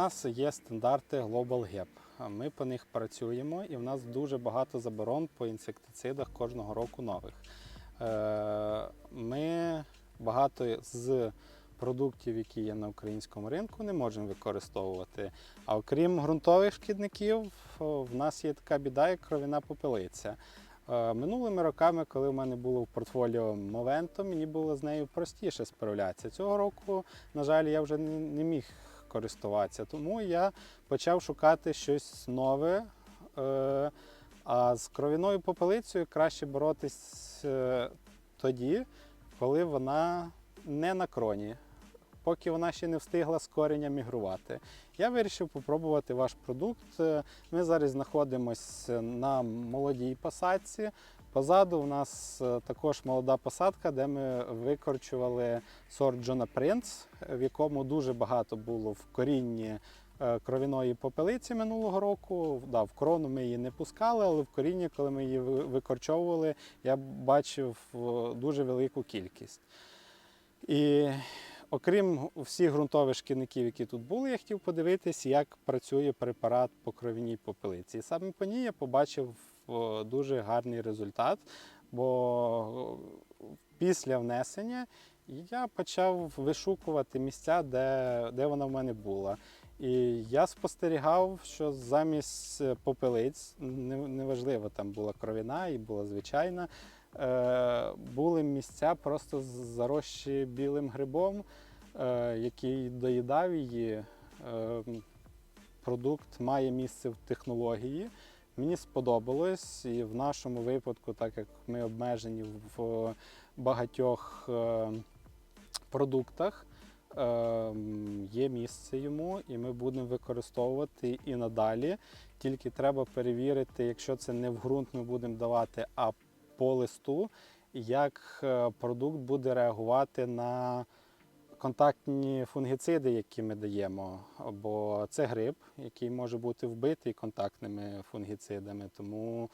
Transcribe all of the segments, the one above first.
нас є стандарти Global GAP. Ми по них працюємо, і в нас дуже багато заборон по інсектицидах кожного року нових. Е, Ми багато з продуктів, які є на українському ринку, не можемо використовувати. А окрім ґрунтових шкідників, в нас є така біда, як кровіна попелиця. Е, Минулими роками, коли в мене було в портфоліо Movento, мені було з нею простіше справлятися. Цього року, на жаль, я вже не міг користуватися, тому я почав шукати щось нове. Е, А з кровіною попелицею краще боротись е, тоді, коли вона не на кроні, поки вона ще не встигла з кореня мігрувати. Я вирішив попробувати ваш продукт. Е, Ми зараз знаходимося на молодій посадці. Позаду у нас е, також молода посадка, де ми викорчували сорт Джона Принц, в якому дуже багато було в корінні е, кровіної попелиці минулого року. Да, в крону ми її не пускали, але в корінні, коли ми її викорчовували, я бачив е, дуже велику кількість. І окрім всіх ґрунтових шкідників, які тут були, я хотів подивитись, як працює препарат по кровіній попелиці. І саме по ній я побачив дуже гарний результат, бо е, після внесення я почав вишукувати місця, де, де вона в мене була. І я спостерігав, що замість е, попелиць, неважливо, там була кровіна і була звичайна, е, були місця просто зарощі білим грибом, е, який доїдав її. Е, продукт має місце в технології. Мені сподобалось, і в нашому випадку, так як ми обмежені в багатьох е, продуктах, е, є місце йому, і ми будемо використовувати і надалі. Тільки треба перевірити, якщо це не в ґрунт ми будемо давати, а по листу, як е, продукт буде реагувати на контактні фунгіциди, які ми даємо. Бо це гриб, який може бути вбитий контактними фунгіцидами. Тому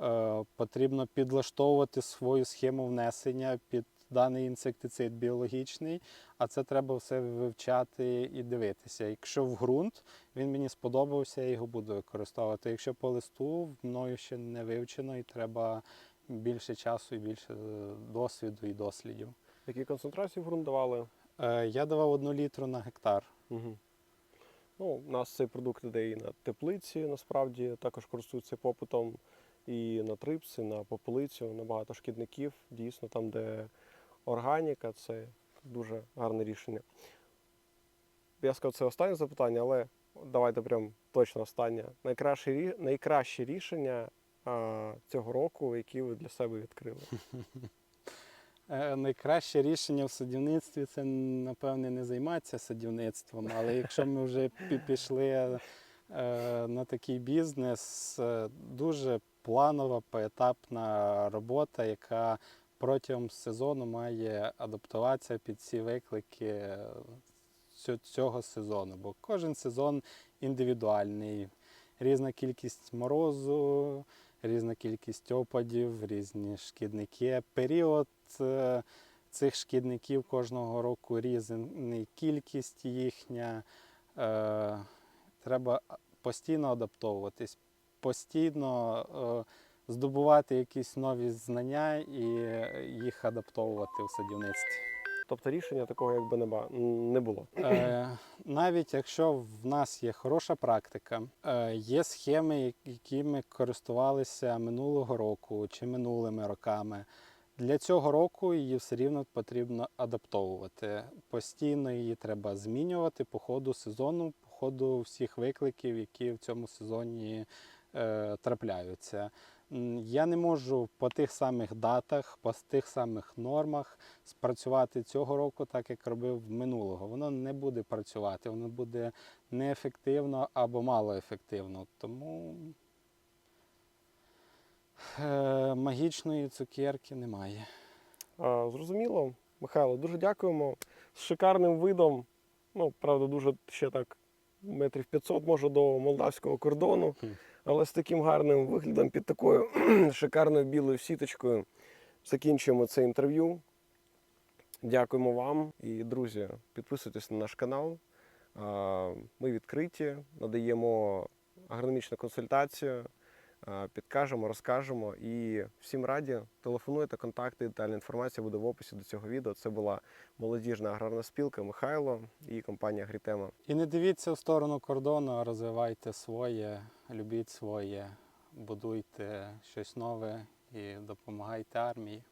е, потрібно підлаштовувати свою схему внесення під даний інсектицид біологічний, а це треба все вивчати і дивитися. Якщо в ґрунт він мені сподобався, я його буду використовувати. Якщо по листу мною ще не вивчено і треба більше часу і більше е, досвіду і дослідів. Які концентрації ґрунт давали? Е, Я давав одну літру на гектар. Угу. Ну, у нас цей продукт іде і на теплиці, насправді також користується попитом, і на трипс, і на попелицю, на багато шкідників. Дійсно, там, де органіка, це дуже гарне рішення. Я сказав, це останнє запитання, але давайте прям точно останнє. Найкраще, найкраще рішення а, цього року, які ви для себе відкрили. Е, Найкраще рішення в садівництві це, напевне, не займатися садівництвом, але якщо ми вже пішли е, на такий бізнес, е, дуже планова, поетапна робота, яка протягом сезону має адаптуватися під ці виклики цього сезону. Бо кожен сезон індивідуальний, різна кількість морозу, різна кількість опадів, різні шкідники. Період е, цих шкідників кожного року різний, кількість їхня. Е, Треба постійно адаптовуватись, постійно е, здобувати якісь нові знання і їх адаптовувати в садівництві. Тобто рішення такого якби не було. Е, навіть якщо в нас є хороша практика, е, є схеми, якими користувалися минулого року чи минулими роками. Для цього року її все рівно потрібно адаптовувати. Постійно її треба змінювати по ходу сезону, по ходу всіх викликів, які в цьому сезоні е, трапляються. Я не можу по тих самих датах, по тих самих нормах спрацювати цього року, так як робив минулого. Воно не буде працювати, воно буде неефективно або малоефективно. Тому е, магічної цукерки немає. А, Зрозуміло. Михайло, дуже дякуємо. З шикарним видом. Ну, правда, дуже ще так метрів 500 може до молдавського кордону. Але з таким гарним виглядом під такою шикарною білою сіточкою закінчуємо це інтерв'ю. Дякуємо вам і, друзі, підписуйтесь на наш канал. Ми відкриті, надаємо агрономічну консультацію, підкажемо, розкажемо і всім раді. Телефонуйте, контакти, детальна інформація буде в описі до цього відео. Це була молодіжна аграрна спілка Михайло і компанія Грітема. І не дивіться в сторону кордону, а розвивайте своє, любіть своє, будуйте щось нове і допомагайте армії.